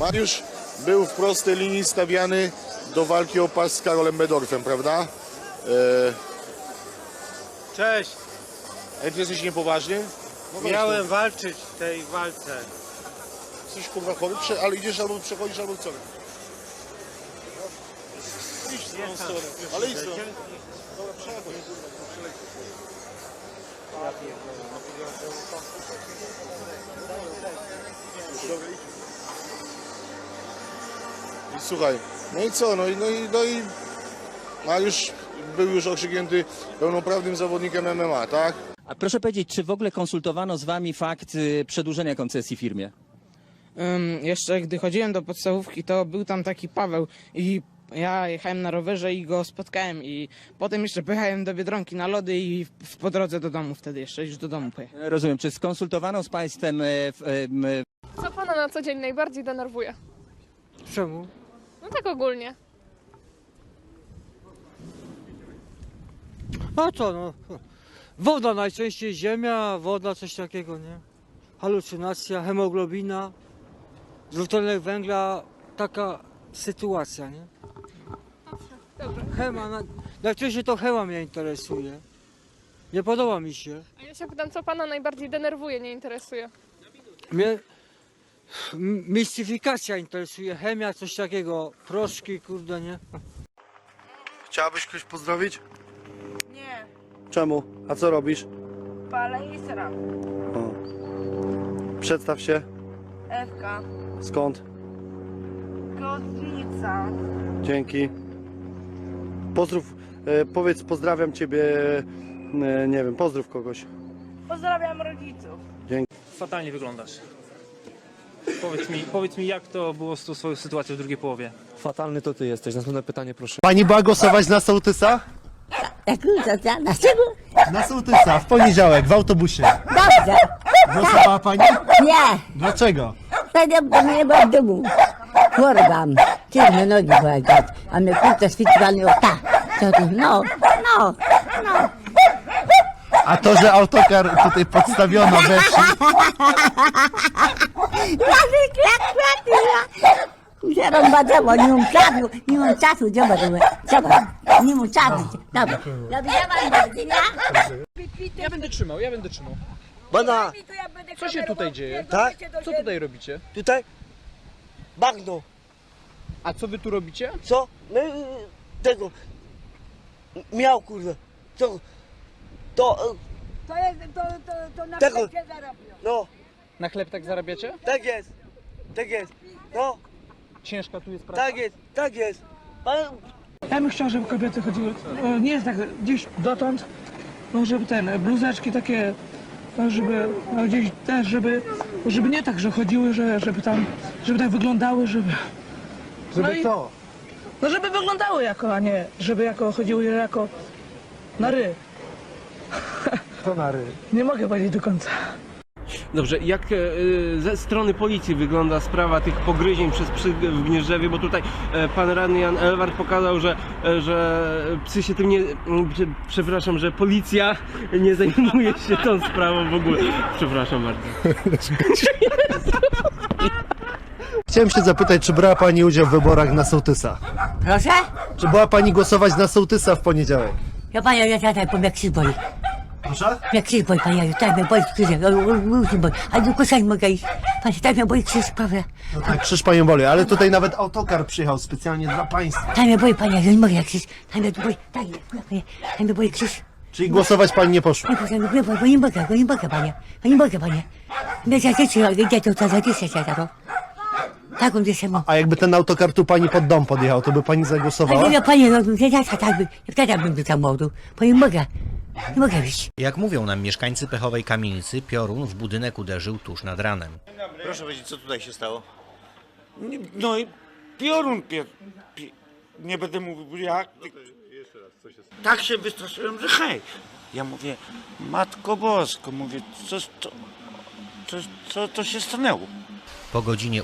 Mariusz był w prostej linii stawiany do walki o pas z Karolem Bedorfem, prawda? E, Cześć, Ej, ty jesteś niepoważny? No miałem to. walczyć w tej walce. Jesteś kurwa chory, Prze- ale idziesz albo przechodzisz, albo co? Idź w tą stronę, ale idź w tą. Dobra, przechodź. I Słuchaj, no i co, no i, no i, no i Mariusz był już okrzyknięty pełnoprawnym zawodnikiem MMA, tak? A proszę powiedzieć, czy w ogóle konsultowano z wami fakt y, przedłużenia koncesji firmie? Ym, jeszcze gdy chodziłem do podstawówki, to był tam taki Paweł i ja jechałem na rowerze i go spotkałem i potem jeszcze pojechałem do Biedronki na lody i w, po drodze do domu wtedy jeszcze, już do domu pojechałem. E, Rozumiem, czy skonsultowano z państwem e, w, em, e, Co pana na co dzień najbardziej denerwuje? Czemu? No tak ogólnie. A co no? Woda najczęściej, ziemia, woda, coś takiego, nie? Halucynacja, hemoglobina, dwutlenek węgla, taka sytuacja, nie? Dobra. Chema, na, najczęściej to chema mnie interesuje. Nie podoba mi się. A ja się pytam, co pana najbardziej denerwuje, nie interesuje? Mnie m- mistyfikacja interesuje, chemia, coś takiego, proszki, kurde, nie? Chciałabyś kogoś pozdrowić? Nie, Czemu? A co robisz? palę i sram. O. Przedstaw się. Ewka, Skąd? kotwica. Dzięki. Pozdrów, e, powiedz pozdrawiam ciebie, e, nie wiem, pozdrów kogoś. Pozdrawiam rodziców. Fatalnie wyglądasz. Powiedz mi, powiedz mi, jak to było z tą swoją sytuacją w drugiej połowie? Fatalny to ty jesteś. Następne pytanie, proszę. Pani była głosować na sołtysa? Dlaczego? Na sołtysa, w poniedziałek, w autobusie. Dobrze. Głosowała pani? Nie, Dlaczego? wtedy mnie była w domu. Chorobam. Czerwone nogi były dać. A mnie kurczę świetlany o tak. Co tu? No, no, no. A to, że autokar tutaj podstawiono we wsi, Razy kwiat, kwiat, ja. Nie mam czasu, nie mam czasu, zobacz, zobacz, nie mam czasu. Dobra, dobra, ja mam do widzenia. Ja będę trzymał, ja będę trzymał. Bana, Co się tutaj dzieje? tak? Co tutaj robicie? Tutaj? Bagno. A co wy tu robicie? Co? My y, tego. Miał kurde. Co? To. y, To jest, to, to, to na Tego. No, Na chleb tak zarabiacie? tak jest. Tak jest. No, Ciężka tu jest praca. tak jest, tak jest. Pan, Ja bym chciał, żeby kobiety chodziły, e, nie jest tak gdzieś dotąd, no żeby ten, e, bluzeczki takie, no żeby, no gdzieś też, żeby, żeby nie tak, że chodziły, że, żeby tam, żeby tak wyglądały, żeby... żeby No i- to. No żeby wyglądały jako, a nie, żeby jako chodziły jako na ry. To na ry. Nie mogę powiedzieć do końca. Dobrze, jak e, ze strony policji wygląda sprawa tych pogryzień przez psy w Gnieżdżewie, bo tutaj e, pan radny Jan Elwart pokazał, że, e, że psy się tym nie... m, prze- Przepraszam, że policja nie zajmuje się tą sprawą w ogóle. Przepraszam bardzo. Chciałem się zapytać, czy brała pani udział w wyborach na sołtysa? Proszę? Czy była pani głosować na sołtysa w poniedziałek? Ja panią, ja tutaj po jak krzyż boli. Proszę? Jak krzyż boli, pani, tak mnie boli krzyż, boli. A do koszaj mogę iść. Pani, tak mnie boli krzyż, prawda? No tak, krzyż panią boli, ale tutaj nawet autokar przyjechał specjalnie dla państwa. Tak mnie boli, pani, ja nie mogę jak krzyż. Tak mnie boli, tak, tak mnie boli krzyż. Czyli głosować pani nie poszła. Nie, proszę, nie, bo nie mogę, bo nie mogę, panie. Bo nie mogę, panie. Nie, ja dzieci, ja to za dzieci się to. Tak. A jakby ten autokar tu pani pod dom podjechał, to by pani Ale zagłosowała? nie, panie, no, ja, ja tak bym, wtedy bym do samochodu, bo nie mogę. Nie mogę wyjść. Jak mówią nam mieszkańcy Pechowej Kamienicy, piorun w budynek uderzył tuż nad ranem. Proszę powiedzieć, co tutaj się stało? No i piorun pie, pie, nie będę mówił jak. Tak się wystraszyłem, że hej. Ja mówię, Matko Bosko, mówię, co, co, co, co to się stanęło? Po godzinie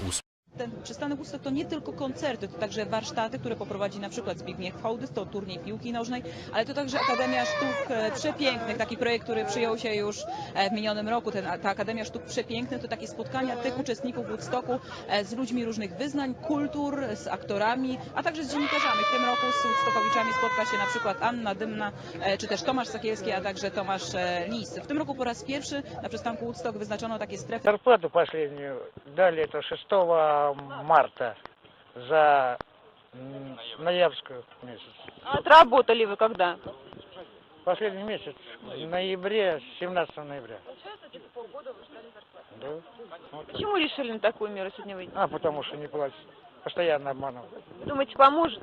Ten przystanek Woodstock to nie tylko koncerty, to także warsztaty, które poprowadzi na przykład Zbigniew Hołdys, to turniej piłki nożnej, ale to także Akademia Sztuk e, Przepięknych, taki projekt, który przyjął się już e, w minionym roku. Ten, ta Akademia Sztuk Przepięknych to takie spotkania tych uczestników Woodstocku e, z ludźmi różnych wyznań, kultur, z aktorami, a także z dziennikarzami. W tym roku z Woodstockowiczami spotka się na przykład Anna Dymna, e, czy też Tomasz Sakielski, a także Tomasz e, Lis. W tym roku po raz pierwszy na przystanku Woodstock wyznaczono takie strefy Зарплату последнюю дали это 6 марта за ноябрьскую месяц. Отработали вы когда? Последний месяц, в ноябре, 17 ноября. Да. Вот. Почему решили на такую меру сегодня выйти? А потому что не платят. Постоянно обманывают. Думаете, поможет?